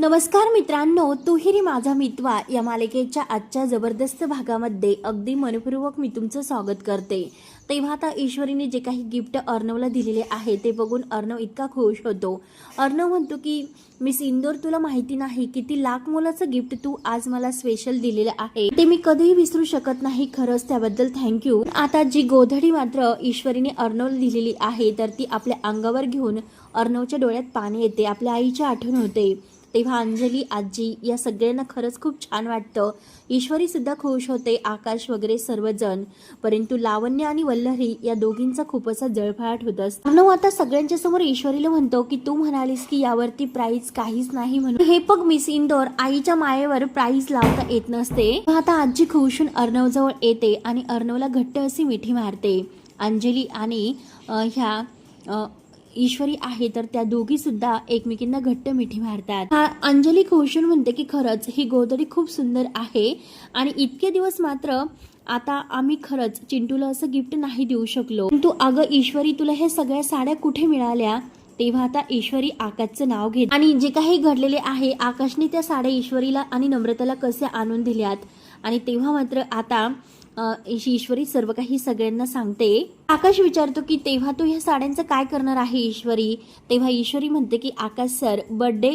नमस्कार मित्रांनो तुहिरी माझा मितवा या मालिकेच्या आजच्या जबरदस्त भागामध्ये अगदी मनपूर्वक मी तुमचं स्वागत करते. तेव्हा आता ईश्वरीने जे काही गिफ्ट अर्णवला दिलेले आहे ते बघून अर्णव इतका खुश होतो. अर्णव म्हणतो की मिस इंदोर तुला माहिती नाही किती लाख मोलाचं गिफ्ट तू आज मला स्पेशल दिलेलं आहे. ते मी कधीही विसरू शकत नाही खरंच त्याबद्दल थँक्यू आता जी गोधडी मात्र ईश्वरीने अर्णवला दिलेली आहे तर ती आपल्या अंगावर घेऊन अर्णवच्या डोळ्यात पाणी येते आपल्या आईची आठवण होते. तेव्हा अंजली आजी या सगळ्यांना खरंच खूप छान वाटतं. ईश्वरी सुद्धा खुश होते आकाश वगैरे सर्वजण. परंतु लावण्य आणि वल्लरी या दोघींचा खूप असा जळफळाट होत असतो. आता सगळ्यांच्या समोर ईश्वरीला म्हणतो की तू म्हणालीस की यावरती प्राईज काहीच नाही म्हणून. हे बघ मिस इंदोर आईच्या मायेवर प्राईज लावता येत नसते. आता आजी खुशून होऊन अर्णव जवळ येते आणि अर्णवला घट्ट अशी मिठी मारते. अंजली आणि ह्या ईश्वरी आहे तर त्या दोघी सुद्धा एकमेकींना घट्ट मिठी मारतात. अंजली कौशल म्हणते की खरंच ही गोदडी खूप सुंदर आहे आणि इतके दिवस मात्र आता आम्ही खरंच चिंटूला असं गिफ्ट नाही देऊ शकलो. तू अगं ईश्वरी तुला हे सगळ्या साड्या कुठे मिळाल्या? तेव्हा आता ईश्वरी आकाशचं नाव घेत आणि जे काही घडलेले आहे आकाशने त्या साड्या ईश्वरीला आणि नम्रताला कसे आणून दिल्यात? आणि तेव्हा मात्र आता ईश्वरी सर्व काही सगळ्यांना सांगते. आकाश विचारतो की तेव्हा तू ह्या साड्यांचं काय करणार आहे ईश्वरी? तेव्हा ईश्वरी म्हणते की आकाश सर बर्थडे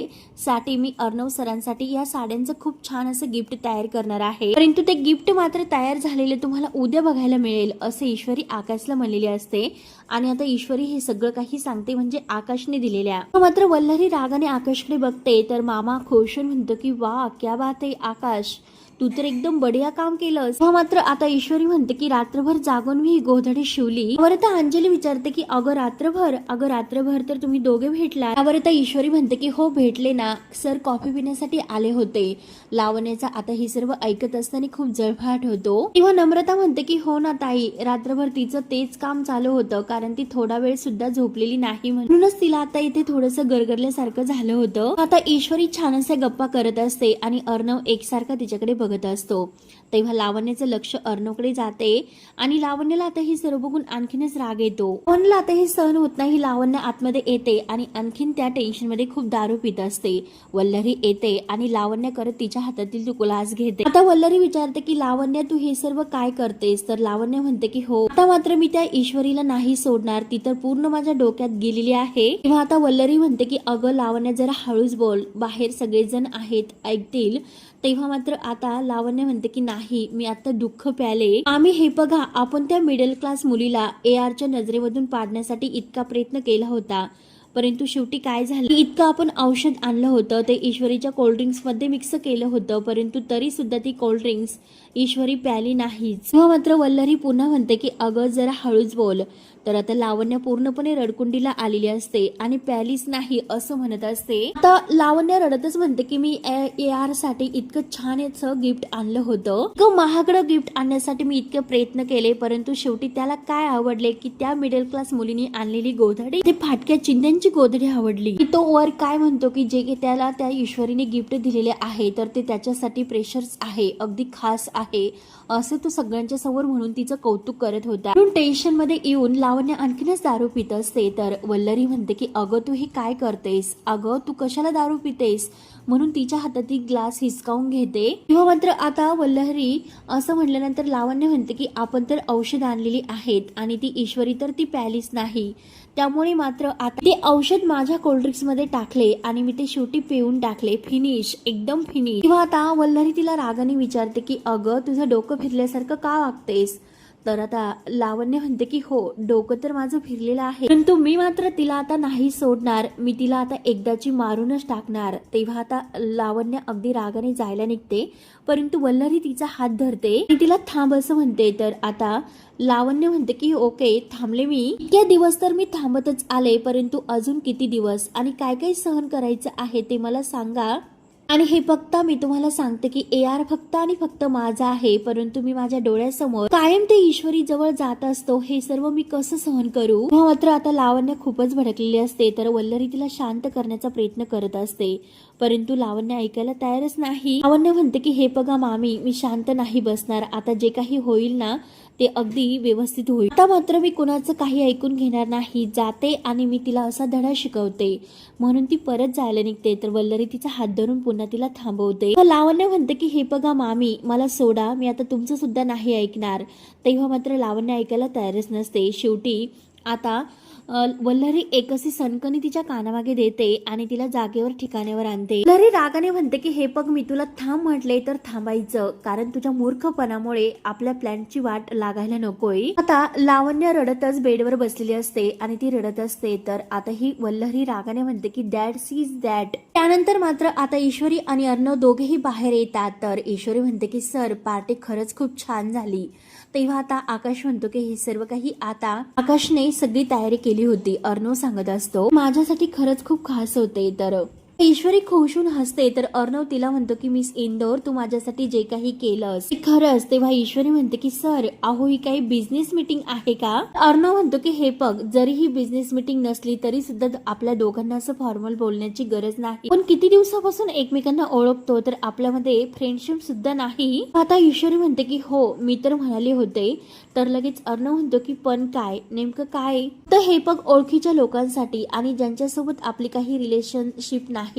साठी मी अर्णव सरांसाठी या साड्यांचं खूप छान असं गिफ्ट तयार करणार आहे. परंतु ते गिफ्ट मात्र तयार झालेले तुम्हाला उद्या बघायला मिळेल असे ईश्वरी आकाशला म्हणलेले असते. आणि आता ईश्वरी हे सगळं काही सांगते म्हणजे आकाशने दिलेल्या. मात्र वल्लरी रागाने आकाशकडे बघते. तर मामा खोशून म्हणतो की वा क्या बात आहे आकाश. तू तर एकदम बढिया काम केलंस. मात्र आता ईश्वरी म्हणते की रात्रभर जागून मी ही गोधडी शिवली. बरं तर अंजली विचारते की अगं रात्रभर? अगं रात्रभर तर तुम्ही दोघे भेटला त्यावर तर ईश्वरी म्हणते की हो भेटले ना. सर कॉफी पिण्यासाठी आले होते. लावण्याचा आता हे सर्व ऐकत असताना खूप जळफाट होतो. तेव्हा नम्रता म्हणते की हो ना ताई. रात्रभर तिचं तेच काम चालू होतं. कारण ती थोडा वेळ सुद्धा झोपलेली नाही म्हणूनच तिला आता इथे थोडस गरगरल्यासारखं झालं होतं. आता ईश्वरी छान अशा गप्पा करत असते आणि अर्णव एकसारखा तिच्याकडे बघत असतो. तेव्हा लावण्याचं लक्ष अर्णवकडे जाते आणि लावण्याला आता हे सर्व बघून आणखीनच राग येतो. लावण्याला आता हे सहन होत नाही लावण्य आतमध्ये येते आणि आणखीन त्या टेन्शनमध्ये खूप दारू पित असते. वल्लरी येते आणि लावण्य करत तिच्या हातातील तू ग्लास घेते. आता वल्लरी विचारते की लावण्य तू हे सर्व काय करतेस? तर लावण्य म्हणते की हो आता मात्र मी त्या ईश्वरीला नाही सोडणार. ती तर पूर्ण माझ्या डोक्यात गेलेली आहे. तेव्हा आता वल्लरी म्हणते की अगं लावण्य जरा हळूच बोल. बाहेर सगळेजण आहेत ऐकतील. तेव्हा मात्र आता लावण्य म्हणते की नाही मी आता दुःख प्याले. आम्ही हे बघा आपण त्या मिडल क्लास मुलीला ए आरच्या नजरेमधून पाडण्यासाठी इतका प्रयत्न केला होता. परंतु शेवटी काय झालं? इतकं आपण औषध आणलं होतं ते ईश्वरीच्या कोल्ड्रिंक्समध्ये मिक्स केलं होतं परंतु तरी सुद्धा ती कोल्ड्रिंक्स ईश्वरी प्याली नाहीच. तेव्हा मात्र वल्लरी पुन्हा म्हणते की अगं जरा हळूच बोल. तर आता लावण्य पूर्णपणे रडकुंडीला आलेली असते आणि पॅलिस नाही असं म्हणत असते. आता लावण्य रडतच म्हणते की मी ए आरसाठी इतकं छान याचं गिफ्ट आणलं होतं. इतकं महागडं गिफ्ट आणण्यासाठी मी इतके प्रयत्न केले परंतु शेवटी त्याला काय आवडले की त्या मिडल क्लास मुलीने आणलेली गोधडी. ते फाटक्या चिंध्यांची गोधडी आवडली. की तो वर काय म्हणतो की जे की त्याला त्या ईश्वरीने गिफ्ट दिलेले आहे तर ते त्याच्यासाठी प्रेशर्स आहे अगदी खास आहे असं तो सगळ्यांच्या समोर म्हणून तिचं कौतुक करत होता. म्हणून टेन्शनमध्ये येऊन लावण्य आणखीनच दारू पित असते तर वल्लरी म्हणते की अगं तू हे काय करतेस? अगं तू कशाला दारू पितेस? म्हणून तिच्या हातातील ग्लास हिसकावून घेते. किंवा मात्र आता वल्लहरी असं म्हटल्यानंतर लावण्य म्हणते की आपण तर औषध आणलेली आहेत आणि ती ईश्वरी तर ती प्यालीच नाही. त्यामुळे मात्र आता ते औषध माझ्या कोल्ड्रिंक्समध्ये टाकले आणि मी ते शेवटी पिऊन टाकले. फिनिश. एकदम फिनिश. किंवा आता वल्लरी तिला रागाने विचारते की अगं तुझं डोकं फिरल्यासारखं का वागतेस? तर आता लावण्य म्हणते की हो डोकं तर माझं फिरलेलं आहे. परंतु मी मात्र तिला आता नाही सोडणार. मी तिला आता एकदाची मारूनच टाकणार. तेव्हा आता लावण्य अगदी रागाने जायला निघते. परंतु वल्लरी तिचा हात धरते. आणि तिला थांब असं म्हणते. तर आता लावण्य म्हणते की ओके थांबले मी. इतक्या दिवस तर मी थांबतच आले. परंतु अजून किती दिवस? आणि काय काय सहन करायचं आहे ते मला सांगा. आणि हे फक्त मी तुम्हाला सांगते की ए आर फक्त आणि फक्त माझा आहे परंतु मी माझ्या डोळ्यासमोर कायम ते ईश्वरी जवळ जात असतो हे सर्व मी कसं सहन करू? मात्र आता लावण्य खूपच भडकलेली असते तर वल्लरी तिला शांत करण्याचा प्रयत्न करत असते. परंतु लावण्य ऐकायला तयारच नाही. लावण्य म्हणते की हे बघा मामी मी शांत नाही बसणार. आता जे काही होईल ना ते अगदी व्यवस्थित होईल. आता मात्र मी कुणाचं काही ऐकून घेणार नाही. जाते आणि मी तिला असा धडा शिकवते. म्हणून ती परत जायला निघते. तर वल्लरी तिचा हात धरून पुन्हा तिला थांबवते. लावण्य म्हणते की हे बघा मामी मला सोडा. मी आता तुमचं सुद्धा नाही ऐकणार. तेव्हा मात्र लावण्य ऐकायला तयारच नसते. शेवटी आता वल्लरी एकसी सनकनी तिच्या कानामागे देते आणि तिला जागेवर ठिकाण्यावर आणते. वल्लरी रागाने म्हणते की हे बघ मी तुला थांब म्हटले तर थांबायचं कारण तुझ्या मूर्खपणामुळे आपल्या प्लॅनची वाट लागायला नकोय. आता लावण्य रडतच बेडवर बसलेली असते आणि ती रडत असते तर आता ही वल्लरी रागाने म्हणते की दॅट सीज दॅट त्यानंतर मात्र आता ईश्वरी आणि अर्णव दोघेही बाहेर येतात तर ईश्वरी म्हणते की सर पार्टी खरंच खूप छान झाली. तेव्हा आता आकाश म्हणतो की हे सर्व काही आता आकाशने सगळी तयारी केली होती. अर्णव सांगत असतो माझ्यासाठी खरंच खूप खास होते तर ईश्वरी खुशून हसते तर अर्णव तिला म्हणतो की मिस इंदोर तू माझ्यासाठी जे काही केलंस. ते खरंच? तेव्हा ईश्वरी म्हणते की सर अहो ही काही बिझनेस मीटिंग आहे का? अर्णव म्हणतो की हे बघ जरी ही बिझनेस मीटिंग नसली तरी सुद्धा आपल्या दोघांना असं फॉर्मल बोलण्याची गरज नाही. पण किती दिवसापासून एकमेकांना ओळखतो तर आपल्यामध्ये फ्रेंडशिप सुद्धा नाही. आता ईश्वरी म्हणते की हो मी तर म्हणाले होते. तर लगेच अर्णव म्हणतो की पण काय? नेमकं काय? तर हे बघ ओळखीच्या लोकांसाठी आणि ज्यांच्यासोबत आपली काही रिलेशनशिप नाही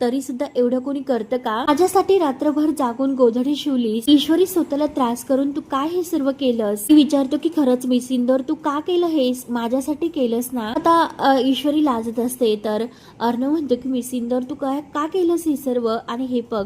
तरी सुद्धा एवढं कोणी करतं का? माझ्यासाठी रात्रभर जागून गोधडी शिवलीस ईश्वरी स्वतःला त्रास करून तू काय हे सर्व केलंस? मी विचारतो की खरंच मी सिंदोर तू का केलं हेस माझ्यासाठी केलंस ना? आता ईश्वरी लाजत असते तर अर्णव म्हणतो की मी सिंदोर तू काय का केलंस हे सर्व? आणि हे बघ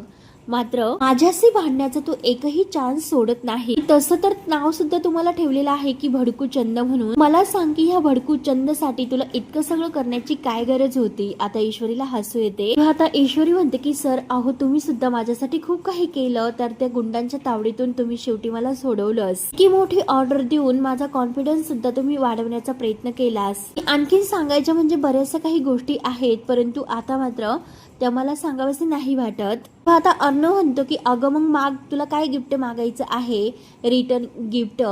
मात्र माझ्याशी भांडण्याचा तू एकही चान्स सोडत नाही. तसं तर नाव सुद्धा तुम्हाला ठेवलेलं आहे की भडकू चंद म्हणून. मला सांग की ह्या भडकू चंदसाठी तुला इतकं सगळं करण्याची काय गरज होती? आता ईश्वरीला हसू येते. आता ईश्वरी म्हणते की सर अहो तुम्ही सुद्धा माझ्यासाठी खूप काही केलं तर त्या गुंडांच्या तावडीतून तुम्ही शेवटी मला सोडवलंस. की मोठी ऑर्डर देऊन माझा कॉन्फिडन्स सुद्धा तुम्ही वाढवण्याचा प्रयत्न केलास. आणखीन सांगायच्या म्हणजे बऱ्याचशा काही गोष्टी आहेत परंतु आता मात्र त्या मला सांगावसे नाही वाटत. आता अर्णव म्हणतो की अगं मग माग तुला काय गिफ्ट मागायचं आहे? रिटर्न गिफ्ट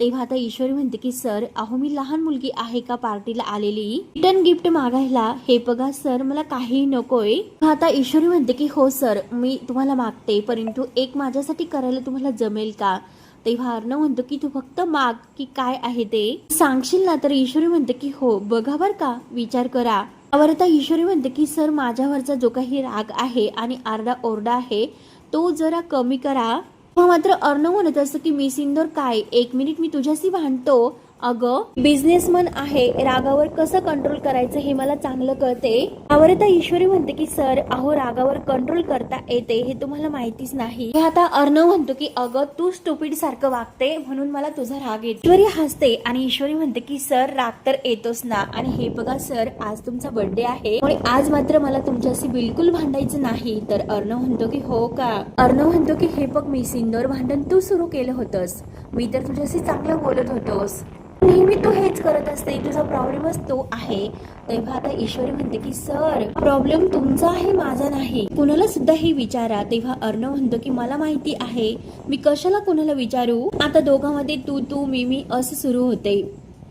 तेव्हा आता ईश्वरी म्हणते की सर अहो मी लहान मुलगी आहे का पार्टीला आलेली? रिटर्न गिफ्ट मागायला? हे बघा सर मला काही नकोय. आता ईश्वरी म्हणते की हो सर मी तुम्हाला मागते परंतु एक माझ्यासाठी करायला तुम्हाला जमेल का? तेव्हा अर्णव म्हणतो की तू फक्त माग की काय आहे ते? सांगशील ना तर ईश्वरी म्हणते की हो बघा बर का विचार करा. यावर आता ईश्वरी म्हणते की सर माझ्यावरचा जो काही राग आहे आणि आरडा ओरडा आहे तो जरा कमी करा. मात्र अर्णव म्हणत असतं की मी सिंदोर काय? एक मिनिट मी तुझ्याशी भांडतो. अगं बिझनेसमन आहे रागावर कसं कंट्रोल करायचं हे मला चांगलं कळते. यावर आता ईश्वरी म्हणते की सर अहो रागावर कंट्रोल करता येते हे तुम्हाला माहितीच नाही. हे आता अर्णव म्हणतो की अगं तू स्टुपिड सारखं वागते म्हणून मला तुझा राग येतो. ईश्वरी हसते आणि ईश्वरी म्हणते की सर राग तर येतोच ना. आणि हे बघा सर आज तुमचा बर्थडे आहे. आणि आज मात्र मला तुमच्याशी बिलकुल भांडायचं नाही. तर अर्णव म्हणतो की हो का? अर्णव म्हणतो की हे बघ मी सिंदोर भांडण तू सुरू केलं होतंस. मी तर तुझ्याशी चांगलं बोलत होतोस. नेहमी तू हेच करत असते तुझा प्रॉब्लेमच तो आहे. तेव्हा आता ईश्वरी म्हणते की सर प्रॉब्लेम तुमचा आहे माझा नाही. कुणाला सुद्धा हे विचारा. तेव्हा अर्णव म्हणतो की मला माहिती आहे मी कशाला कुणाला विचारू? आता दोघांमध्ये तू तू मी मी असं सुरू होते.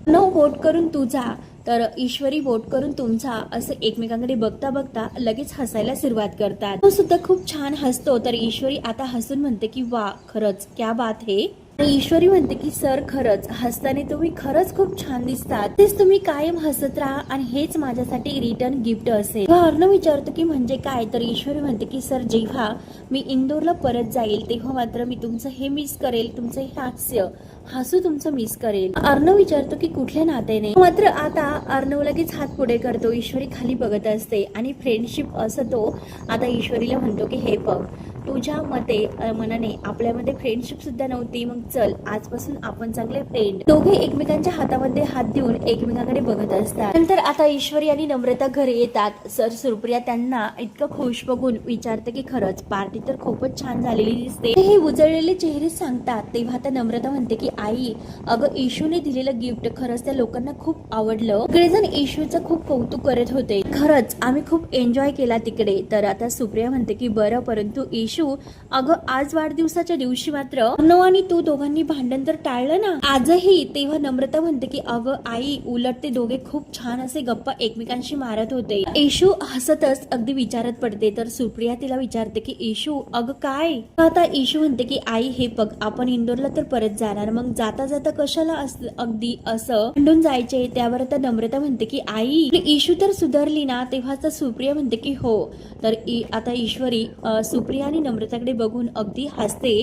अर्णव वोट करून तुझा तर ईश्वरी वोट करून तुमचा असं एकमेकांकडे बघता बघता लगेच हसायला सुरुवात करतात. तो सुद्धा खूप छान हसतो तर ईश्वरी आता हसून म्हणते की वा खरंच क्या बात हे. ईश्वरी म्हणते की सर खरंच हसताना तुम्ही खरंच खूप छान दिसतात तेच तुम्ही कायम हसत राहा आणि हेच माझ्यासाठी रिटर्न गिफ्ट असेल अर्ण अर्णव विचारतो की म्हणजे काय? तर ईश्वरी म्हणते की सर जेव्हा मी इंदोरला परत जाईल तेव्हा मात्र मी तुमचं हे मिस करेल तुमचं हे हास्य हसू तुमचं मिस करेल. अर्णव विचारतो की कुठल्या नात्याने? मात्र आता अर्णव लगेच हात पुढे करतो. ईश्वरी खाली बघत असते आणि फ्रेंडशिप असं तो आता ईश्वरीला म्हणतो की हे बघ तुझ्या मते मनाने आपल्यामध्ये फ्रेंडशिप सुद्धा नव्हती. मग चल आजपासून आपण चांगले फ्रेंड दोघे एकमेकांच्या हातामध्ये हात देऊन एकमेकांकडे बघत असतात. नंतर आता ईश्वरी आणि नम्रता घरी येतात. सर सुरप्रिया त्यांना इतकं खुश बघून विचारते की खरंच पार्टी तर खूपच छान झालेली दिसते. हे उजळलेले चेहरे सांगतात. तेव्हा आता नम्रता म्हणते की आई अगं इशूने दिलेलं गिफ्ट खरंच त्या लोकांना खूप आवडलं. सगळेजण इशूचं खूप कौतुक करत होते. खरंच आम्ही खूप एन्जॉय केला तिकडे. तर आता सुप्रिया म्हणते की बरं परंतु इशू अगं आज वाढदिवसाच्या दिवशी मात्र अर्णव आणि तू दोघांनी भांडण तर टाळलं ना? आजही तेव्हा नम्रता म्हणते की अगं आई उलट ते दोघे खूप छान असे गप्पा एकमेकांशी मारत होते. येशू हसतच अगदी विचारत पडते. तर सुप्रिया तिला विचारते की येशू अगं काय? आता येशू म्हणते की आई हे बघ आपण इंदोरला तर परत जाणार. मग जाता जाता कशाला अस- अगदी असं भांडून जायचे? त्यावर आता नम्रता म्हणते की आई इशू तर सुधारली ना तेव्हा तर सुप्रिया म्हणते की हो. तर ई आता ईश्वरी सुप्रिया आणि नम्रताकडे बघून अगदी हसते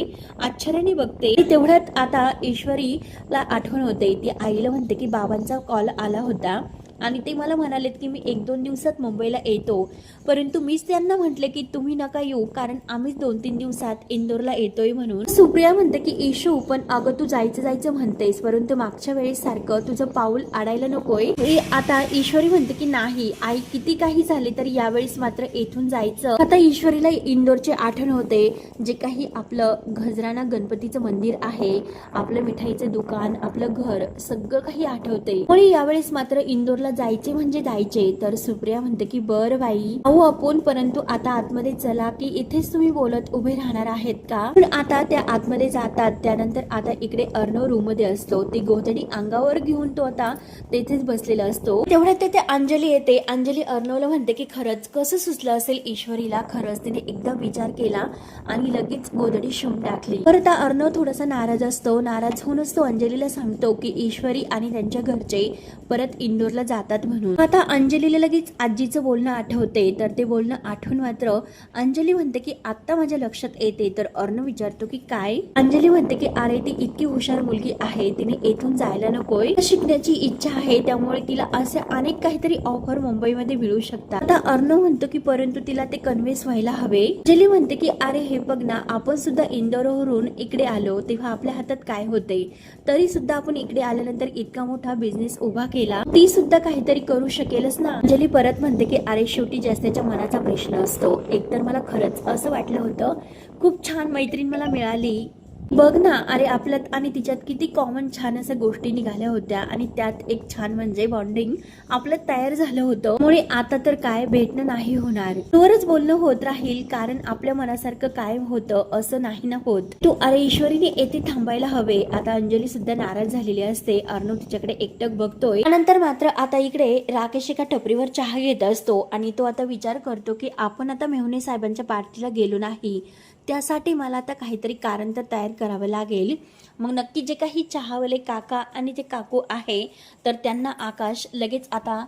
आश्चर्याने बघते. तेवढ्यात आता ईश्वरीला आठवण होते. ती आईला म्हणते की बाबांचा कॉल आला होता. आणि ते मला म्हणालेत की मी एक दोन दिवसात मुंबईला येतो. परंतु मीच त्यांना म्हटले की तुम्ही नका येऊ कारण आम्हीच दोन तीन दिवसात इंदोरला येतोय म्हणून. सुप्रिया म्हणते की इशू पण अगं तू जायचं जायचं म्हणतेस परंतु मागच्या वेळेस सारखं तुझं पाऊल आडायला नकोय. हे आता ईश्वरी म्हणते की नाही आई किती काही झाले तर यावेळेस मात्र येथून जायचं. आता ईश्वरीला इंदोरचे आठवण होते जे काही आपलं घजराना गणपतीचं मंदिर आहे आपलं मिठाईचं दुकान आपलं घर सगळं काही आठवते पण यावेळेस मात्र इंदोरला जायचे म्हणजे जायचे. तर सुप्रिया म्हणते की बर बाई अहो आपण परंतु आता आतमध्ये चला की इथेच तुम्ही बोलत उभे राहणार आहेत का? पण आता त्या आतमध्ये जातात. त्यानंतर आता इकडे अर्णव रूममध्ये असतो. ती गोधडी अंगावर घेऊन तो आता तेथेच बसलेला असतो. तेवढ्यात तेथे अंजली येते. अंजली अर्णवला म्हणते की खरंच कसं सुचलं असेल ईश्वरीला? खरंच तिने एकदा विचार केला आणि लगेच गोधडी शिवून टाकली. परत आता अर्णव थोडासा नाराज असतो. नाराज होऊनच तो अंजलीला सांगतो की ईश्वरी आणि त्यांच्या घरचे परत इंदोरला जातात म्हणून. आता अंजलीला लगेच आजीचं बोलणं आठवते. तर ते बोलणं आठवून मात्र अंजली म्हणते की आता माझ्या लक्षात येते. तर अर्णव विचारतो की काय? अंजली म्हणते की अरे ती इतकी हुशार मुलगी आहे. तिने येथून जायला नकोय. शिकण्याची इच्छा आहे. त्यामुळे तिला असे अनेक काहीतरी ऑफर मुंबईमध्ये मिळू शकतात. आता अर्णव म्हणतो की परंतु तिला ते कन्व्हिन्स व्हायला हवे. अंजली म्हणते की अरे हे बघ ना. आपण सुद्धा इंदोरवरून इकडे आलो. तेव्हा आपल्या हातात काय होते? तरी सुद्धा आपण इकडे आल्यानंतर इतका मोठा बिझनेस उभा केला. ती सुद्धा काहीतरी करू शकेलच ना? अंजली परत म्हणते की अरे शेवटी ज्याच्या मनाचा प्रश्न असतो. एकतर मला खरंच असं वाटलं होतं. खूप छान मैत्रीण मला मिळाली. बघ ना अरे आपल्यात आणि तिच्यात किती कॉमन छान अशा गोष्टी निघाल्या होत्या. आणि त्यात एक छान म्हणजे बॉन्डिंग आपल्यात तयार झालं होतं. मुळे आता तर काय भेटणं नाही होणार. तोवरच बोलणं होत राहील कारण आपल्या मनासारखं काय होतं असं नाही ना होत. तू अरे ईश्वरीने येथे थांबायला हवे. आता अंजली सुद्धा नाराज झालेली असते. अर्णव तिच्याकडे एकटक बघतोय. नंतर मात्र आता इकडे राकेश एका टपरीवर चहा घेत असतो. आणि तो आता विचार करतो की आपण आता मेहुणे साहेबांच्या पार्टीला गेलो नाही. त्यासाठी मला आता काहीतरी कारण तर तयार करावं लागेल. मग नक्की जे काही चहावाले काका आणि ते काकू आहे तर त्यांना आकाश लगेच आता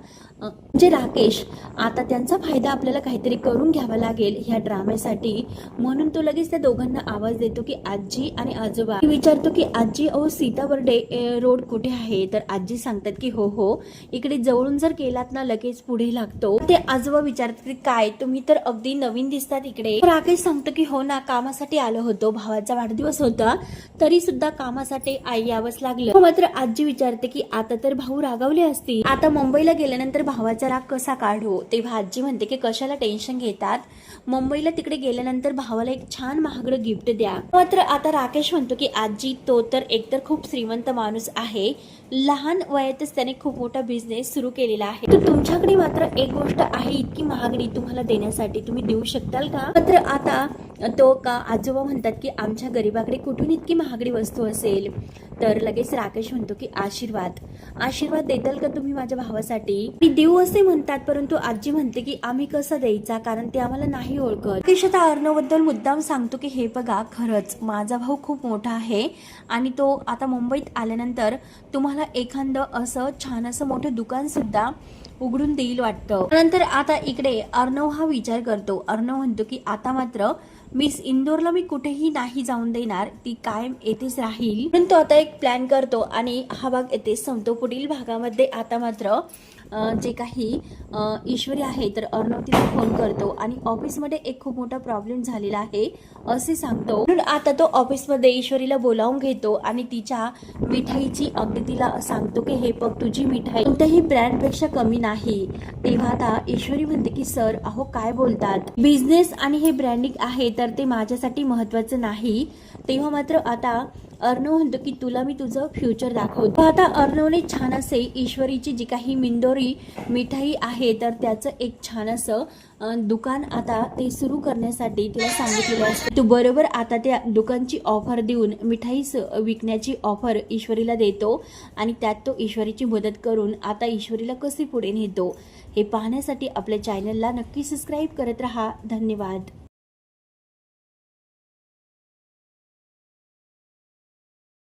जे राकेश आता त्यांचा फायदा आपल्याला काहीतरी करून घ्यावा लागेल ह्या ड्राम्यासाठी म्हणून तो लगेच त्या दोघांना आवाज देतो की आजी आणि आजोबा. विचारतो की आजी अहो सीता बर्डे रोड कुठे आहे? तर आजी सांगतात की हो हो इकडे जवळून जर केलात ना लगेच पुढे लागतो. ते आजोबा विचारतात की काय तुम्ही तर अगदी नवीन दिसतात इकडे. राकेश सांगतो की हो ना कामासाठी आलो होतो. भावाचा वाढदिवस होता. तरी सुद्धा कामासाठी आई यावंच लागलं. हो, मात्र आजी विचारते की आता तर भाऊ रागावले असतील. आता मुंबईला गेल्यानंतर भावाचा राग कसा काढू? तेव्हा आजी म्हणते की कशाला टेन्शन घेतात? मुंबईला तिकडे गेल्यानंतर भावाला एक छान महागडं गिफ्ट द्या. मात्र आता राकेश म्हणतो की आजी तो तर एकतर खूप श्रीमंत माणूस आहे. लहान वयातच त्याने खूप मोठा बिझनेस सुरू केलेला आहे. तर तुमच्याकडे मात्र एक गोष्ट आहे इतकी महागडी तुम्हाला देण्यासाठी. तुम्ही देऊ शकताल का? मात्र आता तो का आजोबा म्हणतात की आमच्या गरीबाकडे कुठून इतकी महागडी वस्तू असेल? तर लगेच राकेश म्हणतो की आशीर्वाद. आशीर्वाद देताल का तुम्ही माझ्या भावासाठी? मी देऊ असे म्हणतात परंतु आजी म्हणते की आम्ही कसा द्यायचा? कारण ते आम्हाला नाही ओळखत. राकेश आता अर्णवबद्दल मुद्दाम सांगतो की हे बघा खरंच माझा भाऊ खूप मोठा आहे आणि तो आता मुंबईत आल्यानंतर तुम्हाला एखादं असं छान असं मोठं दुकान सुद्धा उघडून देईल वाटतं. नंतर आता इकडे अर्णव हा विचार करतो. अर्णव म्हणतो की आता मात्र मिस इंदोरला मी कुठेही नाही जाऊन देणार ती कायम येथेच राहील. परंतु आता एक प्लॅन करतो आणि हा भाग येथे संपतो पुढील भागामध्ये आता मात्र जे काही ईश्वरी आहे तर अर्णव तिला फोन करतो. आणि ऑफिसमध्ये एक खूप मोठा प्रॉब्लेम झालेला आहे असे सांगतो. म्हणून आता तो ऑफिसमध्ये ईश्वरीला बोलावून घेतो आणि तिच्या मिठाईची अगदी तिला सांगतो की हे बघ तुझी मिठाई कोणत्याही ब्रँडपेक्षा कमी नाही. तेव्हा आता ईश्वरी म्हणते की सर अहो काय बोलतात? बिझनेस आणि हे ब्रँडिंग आहे तर ते माझ्यासाठी महत्वाचं नाही. तेव्हा मात्र आता अर्णव म्हणतो की तुला मी तुझं फ्युचर दाखवतो. आता अर्णवने छान असे ईश्वरीची जी काही मिंदोरी मिठाई आहे तर त्याचं एक छान असं दुकान आता ते सुरू करण्यासाठी तिला सांगितलेलं असतं. तू बरोबर आता त्या दुकानची ऑफर देऊन मिठाई विकण्याची ऑफर ईश्वरीला देतो आणि त्यात तो ईश्वरीची मदत करून आता ईश्वरीला कसे पुढे नेतो हे पाहण्यासाठी आपल्या चॅनलला नक्की सबस्क्राईब करत राहा. धन्यवाद.